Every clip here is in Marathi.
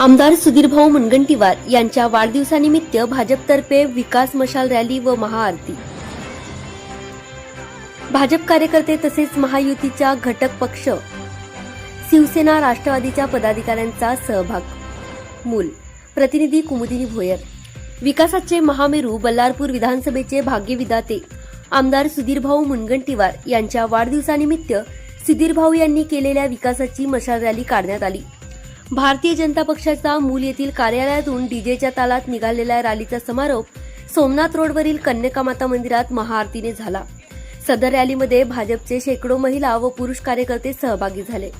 आमदार सुधीरभाऊ मुनगंटीवार यांच्या वाढदिवसानिमित्त भाजपतर्फे विकास मशाल रॅली व महाआरती. भाजप कार्यकर्ते तसेच महायुतीच्या घटक पक्ष शिवसेना राष्ट्रवादीच्या पदाधिकाऱ्यांचा सहभाग. मूल प्रतिनिधी कुमुदिनी भोयर. विकासाचे महामेरू बल्लारपूर विधानसभेचे भाग्यविधाते आमदार सुधीरभाऊ मुनगंटीवार यांच्या वाढदिवसानिमित्त सुधीरभाऊ यांनी केलेल्या विकासाची मशाल रॅली काढण्यात आली. भारतीय जनता पक्षाचा मूल येथील कार्यालयातून डीजेच्या तालात निघालेल्या रॅलीचा समारोप सोमनाथ रोडवरील कन्यका माता मंदिरात महाआरतीने झाला. सदर रॅलीमध्ये भाजपचे शेकडो महिला व पुरुष कार्यकर्ते सहभागी झाले.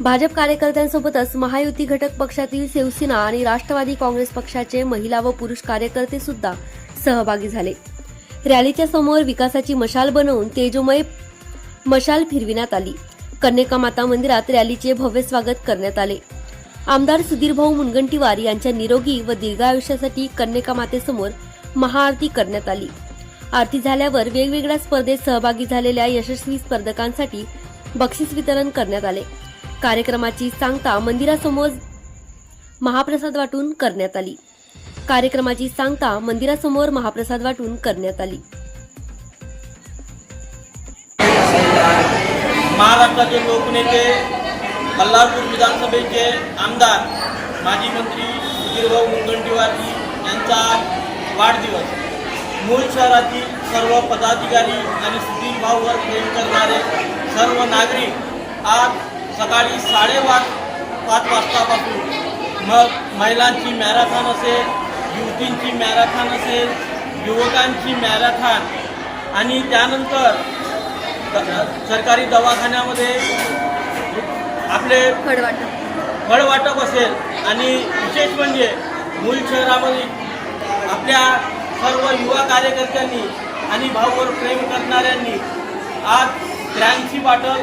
भाजप कार्यकर्त्यांसोबतच महायुती घटक पक्षातील शिवसेना आणि राष्ट्रवादी काँग्रेस पक्षाचे महिला व पुरुष कार्यकर्ते सुद्धा सहभागी झाले. रॅलीच्या समोर विकासाची मशाल बनवून तेजोमय मशाल फिरविण्यात आली. कन्यका माता मंदिरात रॅलीचे भव्य स्वागत करण्यात आले. आमदार सुधीरभाऊ मुनगंटीवार यांच्या निरोगी व दीर्घायुष्यासाठी कन्यका मातेसमोर महाआरती करण्यात आली. आरती झाल्यावर वेगवेगळ्या स्पर्धेत सहभागी झालेल्या यशस्वी स्पर्धकांसाठी बक्षीस वितरण करण्यात आले. कार्यक्रमाची सांगता मंदिरासमोर महाप्रसाद वाटून करण्यात आली. कार्यक्रमाची सांगता मंदिरासमोर महाप्रसाद वाटून करण्यात आली. महाराष्ट्राचे लोकनेते बल्लारपूर विधानसभेचे आमदार माजी मंत्री सुधीरभाऊ मुनगंटीवारजी यांचा आज वाढदिवस. मूळ शहरातील सर्व पदाधिकारी आणि सुधीरभाऊवर प्रेम करणारे सर्व नागरिक आज सकाळी साडेपाच पाच वाजतापासून. मग महिलांची मॅरेथॉन असेल युवतींची मॅरेथॉन असेल युवकांची मॅरेथॉन. आणि त्यानंतर सरकारी दवाखान्यामध्ये आपले फळ वाटप असेल आणि विशेष म्हणजे मूल शहरामध्ये आपल्या सर्व युवा कार्यकर्त्यांनी आणि भाऊवर प्रेम करणाऱ्यांनी आज त्र्याऐंशी बाटल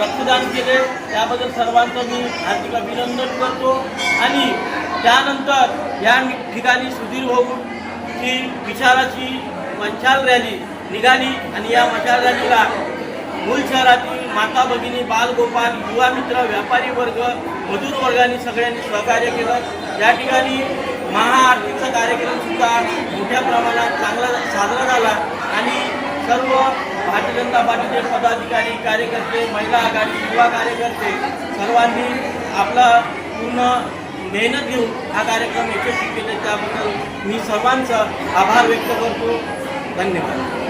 रक्तदान केले. त्याबद्दल सर्वांचं मी हार्दिक अभिनंदन करतो. आणि त्यानंतर या ठिकाणी सुधीर भाऊची विचाराची मशाल रॅली निघाली आणि या मशाल रॅलीला मूल शहरातील माता भगिनी बालगोपाल युवा मित्र व्यापारी वर्ग मजूर वर्गाने सगळ्यांनी सहकार्य केलं. या ठिकाणी महाआरतीचा कार्यक्रम सुद्धा मोठ्या प्रमाणात चांगला साजरा झाला आणि सर्व भारतीय जनता पार्टीचे पदाधिकारी कार्यकर्ते महिला आघाडी युवा कार्यकर्ते सर्वांनी आपला पूर्ण मेहनत घेऊन हा कार्यक्रम यशस्वी केले. त्याबद्दल मी सर्वांचा आभार व्यक्त करतो. धन्यवाद.